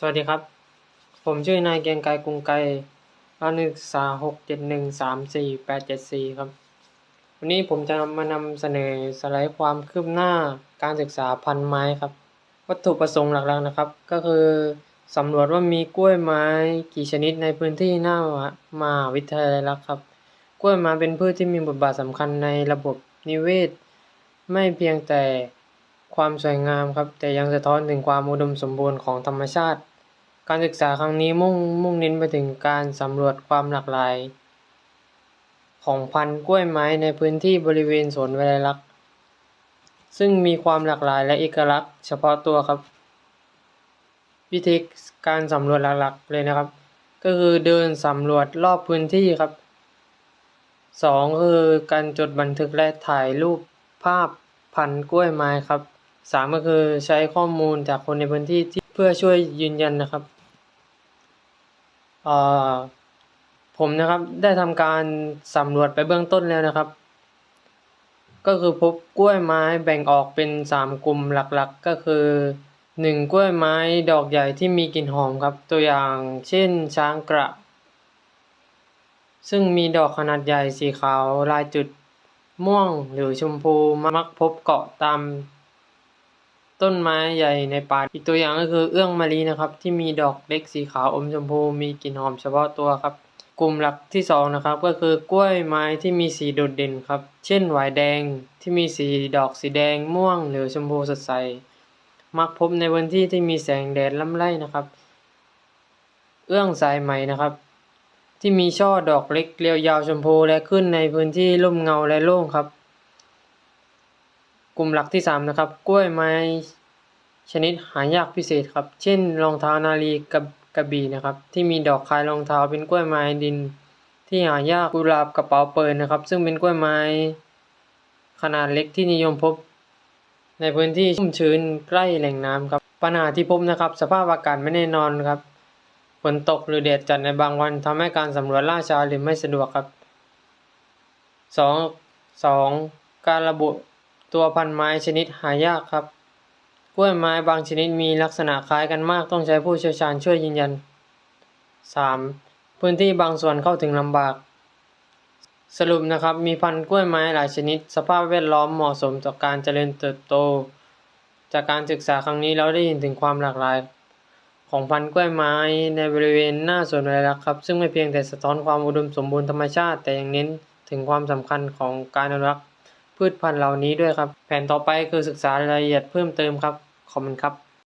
สวัสดีครับ ผมชื่อนายเกียงไกรกรุงไกรรหัสนักศึกษาหกเจ็ดหนึ่งสามสี่แปดเจ็ดสี่ครับ วันนี้ผมจะมานำเสนอสไลด์ความคืบหน้าการศึกษาพันไม้ครับ วัตถุประสงค์หลักๆนะครับ ก็คือสำรวจว่ามีกล้วยไม้กี่ชนิดในพื้นที่หน้ามหาวิทยาลัยลักครับ กล้วยไม้เป็นพืชที่มีบทบาทสำคัญในระบบนิเวศ ไม่เพียงแต่ความสวยงามครับ แต่ยังสะท้อนถึงความอุดมสมบูรณ์ของธรรมชาติ การศึกษาครั้งนี้มุ่งมุ่งเน้นไปถึงการสำรวจความหลากหลาย ของพันธุ์กล้วยไม้ในพื้นที่บริเวณสวนวิไลลักษ์ซึ่งมีความหลากหลายและเอกลักษณ์เฉพาะตัวครับ วิธีการสำรวจหลักๆเลยนะครับ ก็คือเดินสำรวจรอบพื้นที่ครับสองคือการจดบันทึกและถ่ายรูปภาพพันธุ์กล้วยไม้ครับสามก็คือใช้ข้อมูลจากคนในพื้นที่ที่เพื่อช่วยยืนยันนะครับ ผมนะครับได้ทำการสำรวจไปเบื้องต้นแล้วนะครับ ก็คือพบกล้วยไม้แบ่งออกเป็นสามกลุ่มหลักๆ ก็คือหนึ่งกล้วยไม้ดอกใหญ่ที่มีกลิ่นหอมครับ ตัวอย่างเช่นช้างกระ ซึ่งมีดอกขนาดใหญ่สีขาวลายจุดม่วงหรือชมพูมักพบเกาะตาม ต้นไม้ใหญ่ในป่าอีกตัวอย่างก็คือเอื้องมะลินะครับ ที่มีดอกเล็กสีขาวอมชมพูมีกลิ่นหอมเฉพาะตัวครับ กลุ่มหลักที่สองนะครับก็คือกล้วยไม้ที่มีสีโดดเด่นครับ เช่นหวายแดงที่มีสีดอกสีแดงม่วงหรือชมพูสดใสมักพบในพื้นที่ที่มีแสงแดดล่ำไรนะครับ เอื้องสายไหมนะครับ ที่มีช่อดอกเล็กเรียวยาวชมพูและขึ้นในพื้นที่ร่มเงาและโล่งครับ กลุ่มหลักที่สามนะครับ กล้วยไม้ชนิดหายากพิเศษครับ เช่น รองเท้านาลีกับกระบี่นะครับ ที่มีดอกคล้ายรองเท้าเป็นกล้วยไม้ดิน ที่หายากกุหลาบกระเป๋าเปิดนะครับ ซึ่งเป็นกล้วยไม้ขนาดเล็กที่นิยมพบ ในพื้นที่ชุ่มชื้นใกล้แหล่งน้ำครับ ปัญหาที่พบนะครับ สภาพอากาศไม่แน่นอนครับฝนตกหรือแดดจัดในบางวันทำให้การสำรวจล่าช้าหรือไม่สะดวกครับสองสองการระบุ ตัวพันไม้ชนิดหายากครับ กล้วยไม้บางชนิดมีลักษณะคล้ายกันมากต้องใช้ผู้เชี่ยวชาญช่วยยืนยันสามพื้นที่บางส่วนเข้าถึงลำบาก สรุปนะครับมีพันธุ์กล้วยไม้หลายชนิด สภาพแวดล้อมเหมาะสมต่อการเจริญเติบโต จากการศึกษาครั้งนี้เราได้เห็นถึงความหลากหลาย ของพันธุ์กล้วยไม้ในบริเวณหน้าสวนไรลักครับ ซึ่งไม่เพียงแต่สะท้อนความอุดมสมบูรณ์ธรรมชาติ แต่ยังเน้นถึงความสำคัญของการอนุรักษ์ พืชพันธุ์เหล่านี้ด้วยครับ แผนต่อไปคือศึกษารายละเอียดเพิ่มเติมครับ ขอบคุณครับ